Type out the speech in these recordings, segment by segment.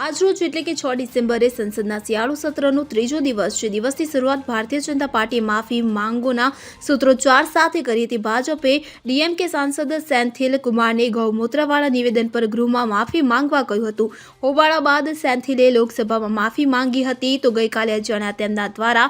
આજરોજ એટલે કે છ ડિસેમ્બરે સંસદના શિયાળુ સત્રનો ત્રીજો દિવસ છે દિવસની શરૂઆત ભારતીય જનતા પાર્ટીએ માફી માંગોના સૂત્રોચ્ચાર સાથે કરી હતી. ભાજપે ડીએમકે સાંસદ સેન્થિલ કુમારને ગૌમૂત્રવાળા નિવેદન પર ગૃહમાં માફી માંગવા કહ્યું હતું. હોબાળા બાદ સેન્થિલે લોકસભામાં માફી માંગી હતી તો ગઈકાલે જણા તેમના દ્વારા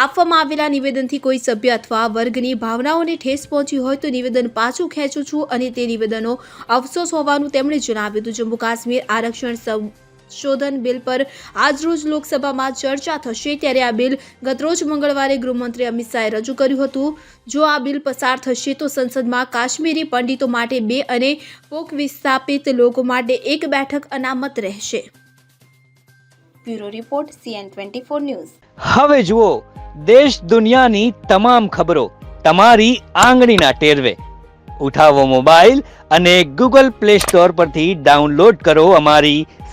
આપવામાં આવેલા નિવેદનથી કોઈ સભ્ય અથવા વર્ગની ભાવનાઓને ઠેસ પહોંચી હોય તો નિવેદન પાછું ખેંચું છું અને તે નિવેદનો અફસોસ હોવાનું તેમણે જણાવ્યું હતું. જમ્મુ કાશ્મીર આરક્ષણ સંશોધન બિલ પર આજરોજ લોકસભામાં ચર્ચા થશે ત્યારે આ બિલ ગતરોજ મંગળવારે ગૃહમંત્રી અમિત શાહે રજૂ કર્યું હતું. જો આ બિલ પસાર થશે તો સંસદમાં કાશ્મીરી પંડિતો માટે બે અને પોક વિસ્થાપિત લોકો માટે એક બેઠક અનામત રહેશે. Bureau report CN twenty four news. હવે જુઓ દેશ દુનિયાની તમામ ખબરો તમારી આંગળીના ટેરવે. ઉઠાવો મોબાઈલ અને ગૂગલ પ્લે સ્ટોર પરથી ડાઉનલોડ કરો અમારી